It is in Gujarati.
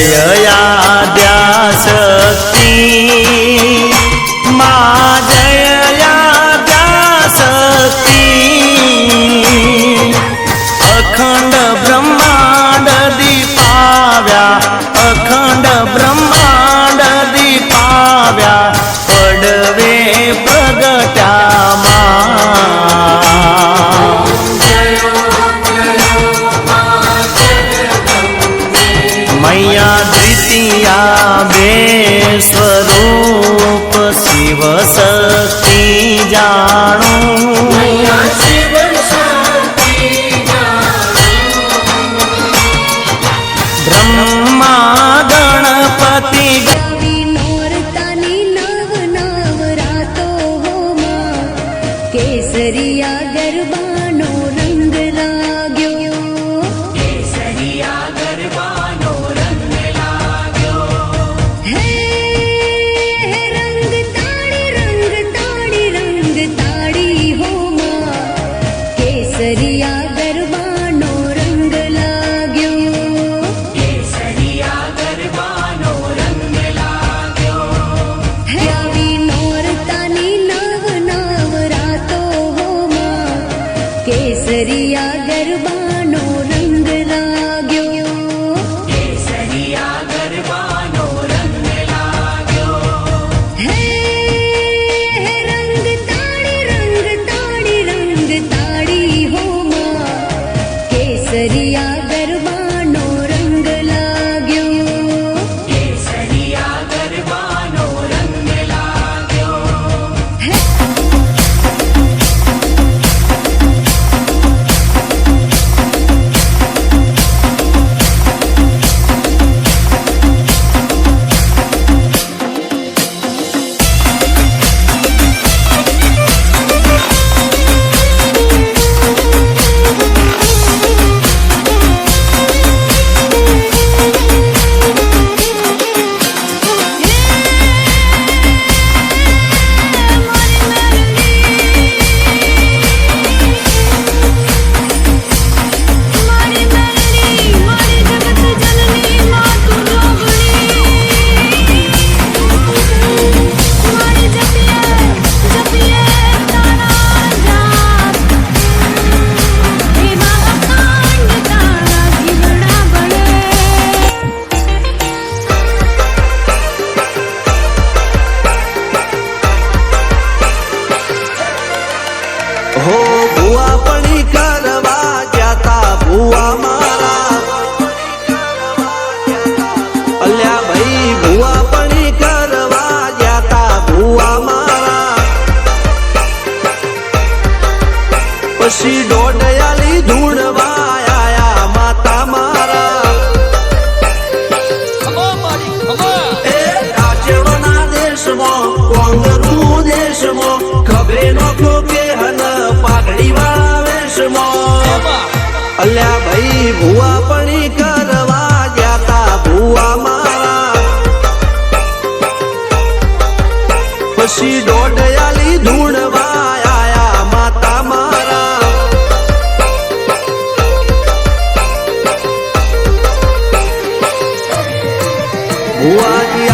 જયા દ્યાસ द्वितीया बे स्वरूप शिव शक्ति जाणो પછી દોડયાલી ધૂણવાયા માતા મારા. એ રાજવના દેશમાં કોંગનું દેશમાં ખબરે નો ખોકે હન પાઘડી વાળા વેશમાં અલ્યા ભાઈ ભુવા પણ કરવા ડોશી ડોડયાલી ધૂણવા આયા માતા મારા. ભુવાજી